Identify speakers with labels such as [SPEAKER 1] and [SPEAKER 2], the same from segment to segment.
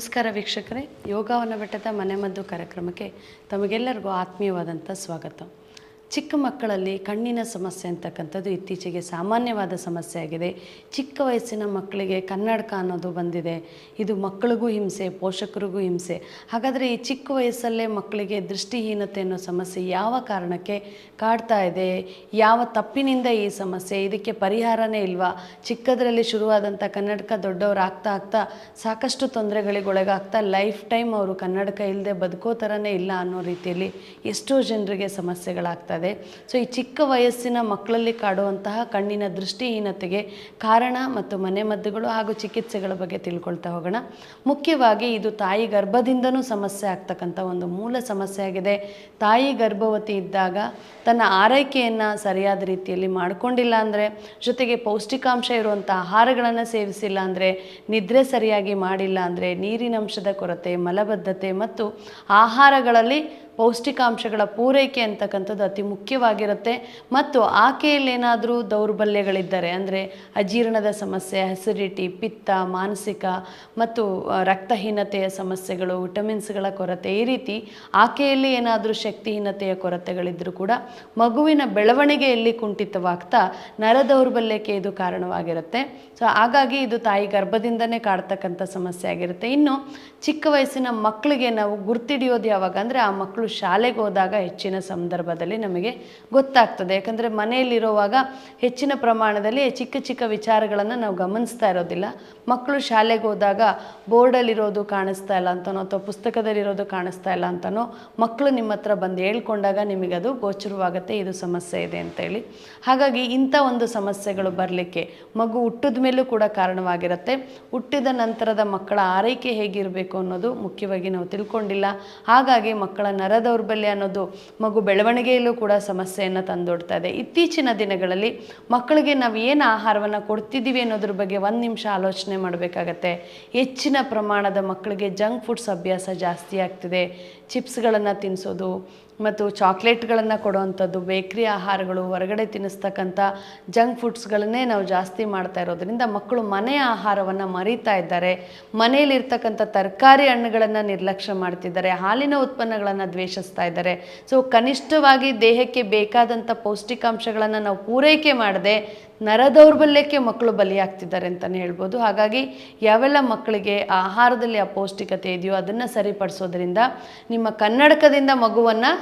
[SPEAKER 1] ನಮಸ್ಕಾರ ವೀಕ್ಷಕರೇ. ಯೋಗವನ್ನು ಬೆಟ್ಟದ ಮನೆಮದ್ದು ಕಾರ್ಯಕ್ರಮಕ್ಕೆ ತಮಗೆಲ್ಲರಿಗೂ ಆತ್ಮೀಯವಾದಂಥ ಸ್ವಾಗತ. ಚಿಕ್ಕ ಮಕ್ಕಳಲ್ಲಿ ಕಣ್ಣಿನ ಸಮಸ್ಯೆ ಅಂತಕ್ಕಂಥದ್ದು ಇತ್ತೀಚೆಗೆ ಸಾಮಾನ್ಯವಾದ ಸಮಸ್ಯೆ ಆಗಿದೆ. ಚಿಕ್ಕ ವಯಸ್ಸಿನ ಮಕ್ಕಳಿಗೆ ಕನ್ನಡಕ ಅನ್ನೋದು ಬಂದಿದೆ. ಇದು ಮಕ್ಕಳಿಗೂ ಹಿಂಸೆ, ಪೋಷಕರಿಗೂ ಹಿಂಸೆ. ಹಾಗಾದರೆ ಈ ಚಿಕ್ಕ ವಯಸ್ಸಲ್ಲೇ ಮಕ್ಕಳಿಗೆ ದೃಷ್ಟಿಹೀನತೆ ಅನ್ನೋ ಸಮಸ್ಯೆ ಯಾವ ಕಾರಣಕ್ಕೆ ಕಾಡ್ತಾ ಇದೆ? ಯಾವ ತಪ್ಪಿನಿಂದ ಈ ಸಮಸ್ಯೆ? ಇದಕ್ಕೆ ಪರಿಹಾರನೇ ಇಲ್ವಾ? ಚಿಕ್ಕದರಲ್ಲಿ ಶುರುವಾದಂಥ ಕನ್ನಡಕ ದೊಡ್ಡವ್ರು ಆಗ್ತಾ ಆಗ್ತಾ ಸಾಕಷ್ಟು ತೊಂದರೆಗಳಿಗೊಳಗಾಗ್ತಾ ಲೈಫ್ ಟೈಮ್ ಅವರು ಕನ್ನಡಕ ಇಲ್ಲದೆ ಬದುಕೋ ಥರನೇ ಇಲ್ಲ ಅನ್ನೋ ರೀತಿಯಲ್ಲಿ ಎಷ್ಟೋ ಜನರಿಗೆ ಸಮಸ್ಯೆಗಳಾಗ್ತದೆ ಸೊ ಈ ಚಿಕ್ಕ ವಯಸ್ಸಿನ ಮಕ್ಕಳಲ್ಲಿ ಕಾಡುವಂತಹ ಕಣ್ಣಿನ ದೃಷ್ಟಿಹೀನತೆಗೆ ಕಾರಣ ಮತ್ತು ಮನೆಮದ್ದುಗಳು ಹಾಗೂ ಚಿಕಿತ್ಸೆಗಳ ಬಗ್ಗೆ ತಿಳ್ಕೊಳ್ತಾ ಹೋಗೋಣ. ಮುಖ್ಯವಾಗಿ ಇದು ತಾಯಿ ಗರ್ಭದಿಂದನೂ ಸಮಸ್ಯೆ ಆಗ್ತಕ್ಕಂಥ ಒಂದು ಮೂಲ ಸಮಸ್ಯೆ ಆಗಿದೆ ತಾಯಿ ಗರ್ಭವತಿ ಇದ್ದಾಗ ತನ್ನ ಆರೈಕೆಯನ್ನು ಸರಿಯಾದ ರೀತಿಯಲ್ಲಿ ಮಾಡಿಕೊಂಡಿಲ್ಲ ಅಂದರೆ, ಜೊತೆಗೆ ಪೌಷ್ಟಿಕಾಂಶ ಇರುವಂಥ ಆಹಾರಗಳನ್ನು ಸೇವಿಸಿಲ್ಲ ಅಂದರೆ, ನಿದ್ರೆ ಸರಿಯಾಗಿ ಮಾಡಿಲ್ಲ ಅಂದರೆ, ನೀರಿನಂಶದ ಕೊರತೆ, ಮಲಬದ್ಧತೆ ಮತ್ತು ಆಹಾರಗಳಲ್ಲಿ ಪೌಷ್ಟಿಕಾಂಶಗಳ ಪೂರೈಕೆ ಅಂತಕ್ಕಂಥದ್ದು ಅತಿ ಮುಖ್ಯವಾಗಿರುತ್ತೆ. ಮತ್ತು ಆಕೆಯಲ್ಲಿ ಏನಾದರೂ ದೌರ್ಬಲ್ಯಗಳಿದ್ದರೆ, ಅಂದರೆ ಅಜೀರ್ಣದ ಸಮಸ್ಯೆ ಹೆಸಿಡಿಟಿ ಪಿತ್ತ, ಮಾನಸಿಕ ಮತ್ತು ರಕ್ತಹೀನತೆಯ ಸಮಸ್ಯೆಗಳು ವಿಟಮಿನ್ಸ್ಗಳ ಕೊರತೆ, ಈ ರೀತಿ ಆಕೆಯಲ್ಲಿ ಏನಾದರೂ ಶಕ್ತಿಹೀನತೆಯ ಕೊರತೆಗಳಿದ್ದರೂ ಕೂಡ ಮಗುವಿನ ಬೆಳವಣಿಗೆಯಲ್ಲಿ ಕುಂಠಿತವಾಗ್ತಾ ನರ ದೌರ್ಬಲ್ಯಕ್ಕೆ ಇದು ಕಾರಣವಾಗಿರುತ್ತೆ. ಸೊ, ಹಾಗಾಗಿ ಇದು ತಾಯಿ ಗರ್ಭದಿಂದನೇ ಕಾಡ್ತಕ್ಕಂಥ ಸಮಸ್ಯೆ ಆಗಿರುತ್ತೆ. ಇನ್ನು ಚಿಕ್ಕ ವಯಸ್ಸಿನ ಮಕ್ಕಳಿಗೆ ನಾವು ಗುರ್ತಿಡಿಯೋದು ಯಾವಾಗ ಅಂದರೆ ಆ ಮಕ್ಕಳು ಶಾಲೆಗೆ ಹೋದಾಗ ಹೆಚ್ಚಿನ ಸಂದರ್ಭದಲ್ಲಿ ನಮಗೆ ಗೊತ್ತಾಗ್ತದೆ. ಯಾಕಂದರೆ ಮನೆಯಲ್ಲಿರುವಾಗ ಹೆಚ್ಚಿನ ಪ್ರಮಾಣದಲ್ಲಿ ಚಿಕ್ಕ ಚಿಕ್ಕ ವಿಚಾರಗಳನ್ನು ನಾವು ಗಮನಿಸ್ತಾ ಇರೋದಿಲ್ಲ. ಮಕ್ಕಳು ಶಾಲೆಗೆ ಹೋದಾಗ ಬೋರ್ಡಲ್ಲಿರೋದು ಕಾಣಿಸ್ತಾ ಇಲ್ಲ ಅಂತನೋ, ಅಥವಾ ಪುಸ್ತಕದಲ್ಲಿರೋದು ಕಾಣಿಸ್ತಾ ಇಲ್ಲ ಅಂತನೋ, ಮಕ್ಕಳು ನಿಮ್ಮ ಹತ್ರ ಬಂದು ಹೇಳ್ಕೊಂಡಾಗ ಅದು ಗೋಚರವಾಗುತ್ತೆ, ಇದು ಸಮಸ್ಯೆ ಇದೆ ಅಂತೇಳಿ. ಹಾಗಾಗಿ ಇಂಥ ಒಂದು ಸಮಸ್ಯೆಗಳು ಬರಲಿಕ್ಕೆ ಮಗು ಹುಟ್ಟಿದ ಮೇಲೂ ಕೂಡ ಕಾರಣವಾಗಿರುತ್ತೆ. ಹುಟ್ಟಿದ ನಂತರದ ಮಕ್ಕಳ ಆರೈಕೆ ಹೇಗಿರಬೇಕು ಅನ್ನೋದು ಮುಖ್ಯವಾಗಿ ನಾವು ತಿಳ್ಕೊಂಡಿಲ್ಲ. ಹಾಗಾಗಿ ಮಕ್ಕಳ ನರ ದೌರ್ಬಲ್ಯ ಅನ್ನೋದು ಮಗು ಬೆಳವಣಿಗೆಯಲ್ಲೂ ಕೂಡ ಸಮಸ್ಯೆಯನ್ನು ತಂದೊಡ್ತಾ ಇದೆ. ಇತ್ತೀಚಿನ ದಿನಗಳಲ್ಲಿ ಮಕ್ಕಳಿಗೆ ನಾವು ಏನು ಆಹಾರವನ್ನು ಕೊಡ್ತಿದ್ದೀವಿ ಅನ್ನೋದ್ರ ಬಗ್ಗೆ ಒಂದು ನಿಮಿಷ ಆಲೋಚನೆ ಮಾಡಬೇಕಾಗತ್ತೆ. ಹೆಚ್ಚಿನ ಪ್ರಮಾಣದ ಮಕ್ಕಳಿಗೆ ಜಂಕ್ ಫುಡ್ಸ್ ಅಭ್ಯಾಸ ಜಾಸ್ತಿ ಆಗ್ತಿದೆ. ಚಿಪ್ಸ್ಗಳನ್ನು ತಿನ್ನಿಸೋದು ಮತ್ತು ಚಾಕ್ಲೇಟ್ಗಳನ್ನು ಕೊಡುವಂಥದ್ದು ಬೇಕ್ರಿ ಆಹಾರಗಳು, ಹೊರಗಡೆ ತಿನ್ನಿಸ್ತಕ್ಕಂಥ ಜಂಕ್ ಫುಡ್ಸ್ಗಳನ್ನೇ ನಾವು ಜಾಸ್ತಿ ಮಾಡ್ತಾ ಇರೋದರಿಂದ ಮಕ್ಕಳು ಮನೆಯ ಆಹಾರವನ್ನು ಮರೀತಾ ಇದ್ದಾರೆ. ಮನೆಯಲ್ಲಿರ್ತಕ್ಕಂಥ ತರಕಾರಿ ಹಣ್ಣುಗಳನ್ನು ನಿರ್ಲಕ್ಷ್ಯ ಮಾಡ್ತಿದ್ದಾರೆ, ಹಾಲಿನ ಉತ್ಪನ್ನಗಳನ್ನು ದ್ವೇಷಿಸ್ತಾ ಇದ್ದಾರೆ. ಸೊ, ಕನಿಷ್ಠವಾಗಿ ದೇಹಕ್ಕೆ ಬೇಕಾದಂಥ ಪೌಷ್ಟಿಕಾಂಶಗಳನ್ನು ನಾವು ಪೂರೈಕೆ ಮಾಡದೆ ನರ ದೌರ್ಬಲ್ಯಕ್ಕೆ ಮಕ್ಕಳು ಬಲಿಯಾಗ್ತಿದ್ದಾರೆ ಅಂತಲೇ ಹೇಳ್ಬೋದು. ಹಾಗಾಗಿ ಯಾವೆಲ್ಲ ಮಕ್ಕಳಿಗೆ ಆಹಾರದಲ್ಲಿ ಅಪೌಷ್ಟಿಕತೆ ಇದೆಯೋ ಅದನ್ನು ಸರಿಪಡಿಸೋದ್ರಿಂದ ನಿಮ್ಮ ಕನ್ನಡಕದಿಂದ ಮಗುವನ್ನು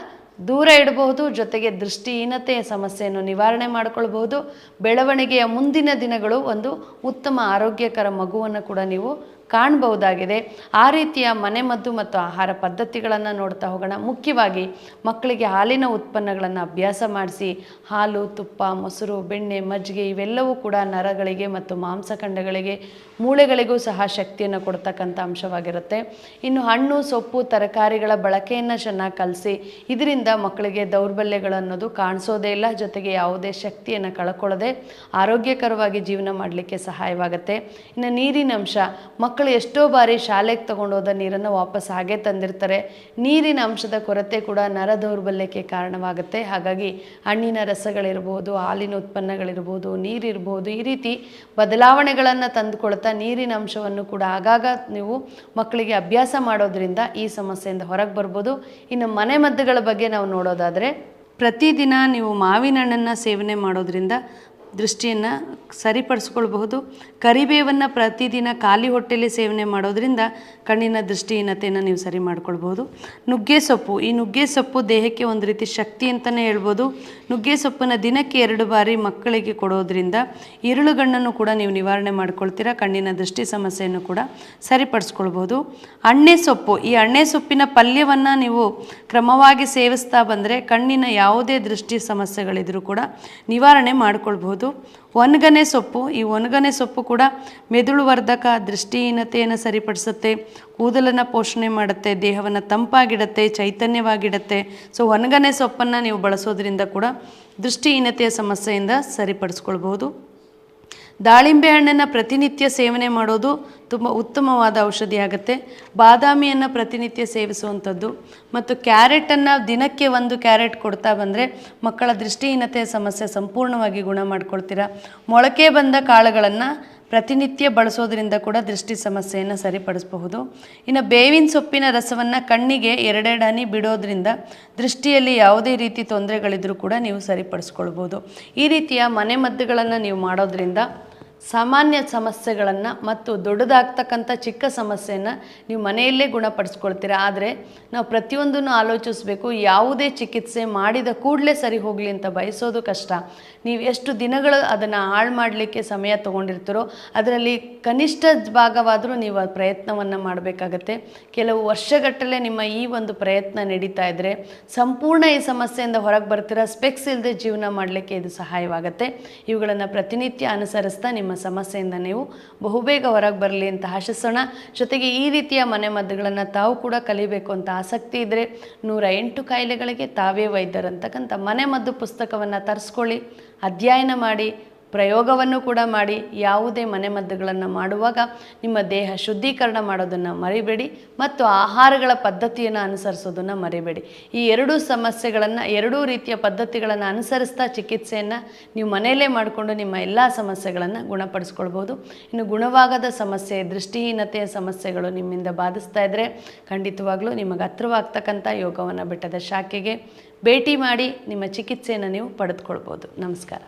[SPEAKER 1] ದೂರ ಇಡಬಹುದು, ಜೊತೆಗೆ ದೃಷ್ಟಿಹೀನತೆಯ ಸಮಸ್ಯೆಯನ್ನು ನಿವಾರಣೆ ಮಾಡಿಕೊಳ್ಬಹುದು. ಬೆಳವಣಿಗೆಯ ಮುಂದಿನ ದಿನಗಳು ಒಂದು ಉತ್ತಮ ಆರೋಗ್ಯಕರ ಮಗುವನ್ನು ಕೂಡ ನೀವು ಕಾಣಬಹುದಾಗಿದೆ. ಆ ರೀತಿಯ ಮನೆಮದ್ದು ಮತ್ತು ಆಹಾರ ಪದ್ಧತಿಗಳನ್ನು ನೋಡ್ತಾ ಹೋಗೋಣ. ಮುಖ್ಯವಾಗಿ ಮಕ್ಕಳಿಗೆ ಹಾಲಿನ ಉತ್ಪನ್ನಗಳನ್ನು ಅಭ್ಯಾಸ ಮಾಡಿಸಿ ಹಾಲು, ತುಪ್ಪ, ಮೊಸರು, ಬೆಣ್ಣೆ, ಮಜ್ಜಿಗೆ ಇವೆಲ್ಲವೂ ಕೂಡ ನರಗಳಿಗೆ ಮತ್ತು ಮಾಂಸಖಂಡಗಳಿಗೆ ಮೂಳೆಗಳಿಗೂ ಸಹ ಶಕ್ತಿಯನ್ನು ಕೊಡ್ತಕ್ಕಂಥ ಅಂಶವಾಗಿರುತ್ತೆ. ಇನ್ನು ಹಣ್ಣು, ಸೊಪ್ಪು, ತರಕಾರಿಗಳ ಬಳಕೆಯನ್ನು ಚೆನ್ನಾಗಿ ಕಲಿಸಿ ಇದರಿಂದ ಮಕ್ಕಳಿಗೆ ದೌರ್ಬಲ್ಯಗಳು ಅನ್ನೋದು ಕಾಣಿಸೋದೇ ಇಲ್ಲ. ಜೊತೆಗೆ ಯಾವುದೇ ಶಕ್ತಿಯನ್ನು ಕಳ್ಕೊಳ್ಳದೆ ಆರೋಗ್ಯಕರವಾಗಿ ಜೀವನ ಮಾಡಲಿಕ್ಕೆ ಸಹಾಯವಾಗುತ್ತೆ. ಇನ್ನು ನೀರಿನ ಅಂಶ, ಮಕ್ಕಳು ಎಷ್ಟೋ ಬಾರಿ ಶಾಲೆಗೆ ತಗೊಂಡೋದ ನೀರನ್ನು ವಾಪಸ್ ಹಾಗೆ ತಂದಿರ್ತಾರೆ. ನೀರಿನ ಅಂಶದ ಕೊರತೆ ಕೂಡ ನರ ದೌರ್ಬಲ್ಯಕ್ಕೆ ಕಾರಣವಾಗುತ್ತೆ. ಹಾಗಾಗಿ ಹಣ್ಣಿನ ರಸಗಳಿರ್ಬೋದು, ಹಾಲಿನ ಉತ್ಪನ್ನಗಳಿರ್ಬೋದು, ನೀರಿರ್ಬೋದು, ಈ ರೀತಿ ಬದಲಾವಣೆಗಳನ್ನು ತಂದುಕೊಳ್ತಾ ನೀರಿನ ಅಂಶವನ್ನು ಕೂಡ ಆಗಾಗ ನೀವು ಮಕ್ಕಳಿಗೆ ಅಭ್ಯಾಸ ಮಾಡೋದ್ರಿಂದ ಈ ಸಮಸ್ಯೆಯಿಂದ ಹೊರಗೆ ಬರ್ಬೋದು. ಇನ್ನು ಮನೆ ಮದ್ದುಗಳ ಬಗ್ಗೆ ನಾವು ನೋಡೋದಾದರೆ, ಪ್ರತಿದಿನ ನೀವು ಮಾವಿನ ಹಣ್ಣನ್ನು ಸೇವನೆ ಮಾಡೋದ್ರಿಂದ ದೃಷ್ಟಿಯನ್ನು ಸರಿಪಡಿಸ್ಕೊಳ್ಬಹುದು. ಕರಿಬೇವನ್ನು ಪ್ರತಿದಿನ ಖಾಲಿ ಹೊಟ್ಟೆಯಲ್ಲಿ ಸೇವನೆ ಮಾಡೋದರಿಂದ ಕಣ್ಣಿನ ದೃಷ್ಟಿಹೀನತೆಯನ್ನು ನೀವು ಸರಿ ಮಾಡ್ಕೊಳ್ಬಹುದು. ನುಗ್ಗೆ ಸೊಪ್ಪು, ಈ ನುಗ್ಗೆ ಸೊಪ್ಪು ದೇಹಕ್ಕೆ ಒಂದು ರೀತಿ ಶಕ್ತಿ ಅಂತಲೇ ಹೇಳ್ಬೋದು. ನುಗ್ಗೆ ಸೊಪ್ಪನ್ನು ದಿನಕ್ಕೆ ಎರಡು ಬಾರಿ ಮಕ್ಕಳಿಗೆ ಕೊಡೋದ್ರಿಂದ ಇರುಳುಗಣ್ಣನ್ನು ಕೂಡ ನೀವು ನಿವಾರಣೆ ಮಾಡ್ಕೊಳ್ತೀರಾ, ಕಣ್ಣಿನ ದೃಷ್ಟಿ ಸಮಸ್ಯೆಯನ್ನು ಕೂಡ ಸರಿಪಡಿಸ್ಕೊಳ್ಬೋದು ಅಣ್ಣೆ ಸೊಪ್ಪು, ಈ ಅಣ್ಣೆ ಸೊಪ್ಪಿನ ಪಲ್ಯವನ್ನು ನೀವು ಕ್ರಮವಾಗಿ ಸೇವಿಸ್ತಾ ಬಂದರೆ ಕಣ್ಣಿನ ಯಾವುದೇ ದೃಷ್ಟಿ ಸಮಸ್ಯೆಗಳಿದ್ರೂ ಕೂಡ ನಿವಾರಣೆ ಮಾಡ್ಕೊಳ್ಬಹುದು. ಒಣಗನೆ ಸೊಪ್ಪು, ಈ ಒಣಗನೆ ಸೊಪ್ಪು ಕೂಡ ಮೆದುಳು ವರ್ಧಕ ದೃಷ್ಟಿಹೀನತೆಯನ್ನು ಸರಿಪಡಿಸುತ್ತೆ. ಕೂದಲನ್ನು ಪೋಷಣೆ ಮಾಡುತ್ತೆ, ದೇಹವನ್ನು ತಂಪಾಗಿಡುತ್ತೆ, ಚೈತನ್ಯವಾಗಿಡುತ್ತೆ. ಸೊ ಒಣಗನೆ ಸೊಪ್ಪನ್ನು ನೀವು ಬಳಸೋದ್ರಿಂದ ಕೂಡ ದೃಷ್ಟಿಹೀನತೆಯ ಸಮಸ್ಯೆಯಿಂದ ಸರಿಪಡಿಸ್ಕೊಳ್ಬಹುದು. ದಾಳಿಂಬೆ ಹಣ್ಣನ್ನು ಪ್ರತಿನಿತ್ಯ ಸೇವನೆ ಮಾಡೋದು ತುಂಬ ಉತ್ತಮವಾದ ಔಷಧಿ ಆಗುತ್ತೆ. ಬಾದಾಮಿಯನ್ನು ಪ್ರತಿನಿತ್ಯ ಸೇವಿಸುವಂಥದ್ದು ಮತ್ತು ಕ್ಯಾರೆಟನ್ನು ದಿನಕ್ಕೆ ಒಂದು ಕ್ಯಾರೆಟ್ ಕೊಡ್ತಾ ಬಂದರೆ ಮಕ್ಕಳ ದೃಷ್ಟಿಹೀನತೆಯ ಸಮಸ್ಯೆ ಸಂಪೂರ್ಣವಾಗಿ ಗುಣ ಮಾಡ್ಕೊಳ್ತೀರಾ. ಮೊಳಕೆ ಬಂದ ಕಾಳುಗಳನ್ನು ಪ್ರತಿನಿತ್ಯ ಬಳಸೋದ್ರಿಂದ ಕೂಡ ದೃಷ್ಟಿ ಸಮಸ್ಯೆಯನ್ನು ಸರಿಪಡಿಸಬಹುದು. ಇನ್ನು ಬೇವಿನ ಸೊಪ್ಪಿನ ರಸವನ್ನು ಕಣ್ಣಿಗೆ ಎರಡೆರಡು ಹನಿ ಬಿಡೋದ್ರಿಂದ ದೃಷ್ಟಿಯಲ್ಲಿ ಯಾವುದೇ ರೀತಿ ತೊಂದರೆಗಳಿದ್ರೂ ಕೂಡ ನೀವು ಸರಿಪಡಿಸ್ಕೊಳ್ಬೋದು ಈ ರೀತಿಯ ಮನೆಮದ್ದುಗಳನ್ನು ನೀವು ಮಾಡೋದ್ರಿಂದ ಸಾಮಾನ್ಯ ಸಮಸ್ಯೆಗಳನ್ನು ಮತ್ತು ದೊಡ್ಡದಾಗ್ತಕ್ಕಂಥ ಚಿಕ್ಕ ಸಮಸ್ಯೆಯನ್ನು ನೀವು ಮನೆಯಲ್ಲೇ ಗುಣಪಡಿಸ್ಕೊಳ್ತೀರ? ಆದರೆ ನಾವು ಪ್ರತಿಯೊಂದನ್ನು ಆಲೋಚಿಸಬೇಕು. ಯಾವುದೇ ಚಿಕಿತ್ಸೆ ಮಾಡಿದ ಕೂಡಲೇ ಸರಿ ಹೋಗಲಿ ಅಂತ ಬಯಸೋದು ಕಷ್ಟ. ನೀವು ಎಷ್ಟು ದಿನಗಳು ಅದನ್ನು ಹಾಳು ಮಾಡಲಿಕ್ಕೆ ಸಮಯ ತೊಗೊಂಡಿರ್ತೀರೋ, ಅದರಲ್ಲಿ ಕನಿಷ್ಠ ಭಾಗವಾದರೂ ನೀವು ಆ ಪ್ರಯತ್ನವನ್ನು ಮಾಡಬೇಕಾಗತ್ತೆ. ಕೆಲವು ವರ್ಷಗಟ್ಟಲೆ ನಿಮ್ಮ ಈ ಒಂದು ಪ್ರಯತ್ನ ನಡೀತಾ ಇದ್ದರೆ ಸಂಪೂರ್ಣ ಈ ಸಮಸ್ಯೆಯಿಂದ ಹೊರಗೆ ಬರ್ತೀರಾ? ಸ್ಪೆಕ್ಸ್ ಇಲ್ಲದೆ ಜೀವನ ಮಾಡಲಿಕ್ಕೆ ಇದು ಸಹಾಯವಾಗುತ್ತೆ. ಇವುಗಳನ್ನು ಪ್ರತಿನಿತ್ಯ ಅನುಸರಿಸ್ತಾ ನಿಮ್ಮ ಸಮಸ್ಯೆಯಿಂದ ನೀವು ಬಹುಬೇಗ ಹೊರಗೆ ಬರಲಿ ಅಂತ ಆಶಿಸೋಣ. ಜೊತೆಗೆ ಈ ರೀತಿಯ ಮನೆಮದ್ದುಗಳನ್ನು ತಾವು ಕೂಡ ಕಲಿಬೇಕು ಅಂತ ಆಸಕ್ತಿ ಇದ್ದರೆ ನೂರ ಎಂಟು ಕಾಯಿಲೆಗಳಿಗೆ ತಾವೇ ವೈದ್ಯರಂತಕ್ಕಂಥ ಮನೆಮದ್ದು ಪುಸ್ತಕವನ್ನು ತರಿಸ್ಕೊಳ್ಳಿ, ಅಧ್ಯಯನ ಮಾಡಿ ಪ್ರಯೋಗವನ್ನು ಕೂಡ ಮಾಡಿ ಯಾವುದೇ ಮನೆಮದ್ದುಗಳನ್ನು ಮಾಡುವಾಗ ನಿಮ್ಮ ದೇಹ ಶುದ್ಧೀಕರಣ ಮಾಡೋದನ್ನು ಮರಿಬೇಡಿ ಮತ್ತು ಆಹಾರಗಳ ಪದ್ಧತಿಯನ್ನು ಅನುಸರಿಸೋದನ್ನು ಮರಿಬೇಡಿ. ಈ ಎರಡೂ ಸಮಸ್ಯೆಗಳನ್ನು, ಎರಡೂ ರೀತಿಯ ಪದ್ಧತಿಗಳನ್ನು ಅನುಸರಿಸ್ತಾ ಚಿಕಿತ್ಸೆಯನ್ನು ನೀವು ಮನೆಯಲ್ಲೇ ಮಾಡಿಕೊಂಡು ನಿಮ್ಮ ಎಲ್ಲ ಸಮಸ್ಯೆಗಳನ್ನು ಗುಣಪಡಿಸ್ಕೊಳ್ಬೋದು ಇನ್ನು ಗುಣವಾಗದ ಸಮಸ್ಯೆ, ದೃಷ್ಟಿಹೀನತೆಯ ಸಮಸ್ಯೆಗಳು ನಿಮ್ಮಿಂದ ಬಾಧಿಸ್ತಾ ಇದ್ದರೆ ಖಂಡಿತವಾಗ್ಲೂ ನಿಮಗೆ ಹತ್ರವಾಗ್ತಕ್ಕಂಥ ಯೋಗವನ್ನು ಬೆಟ್ಟದ ಶಾಖೆಗೆ ಭೇಟಿ ಮಾಡಿ ನಿಮ್ಮ ಚಿಕಿತ್ಸೆಯನ್ನು ನೀವು ಪಡೆದುಕೊಳ್ಬೋದು ನಮಸ್ಕಾರ.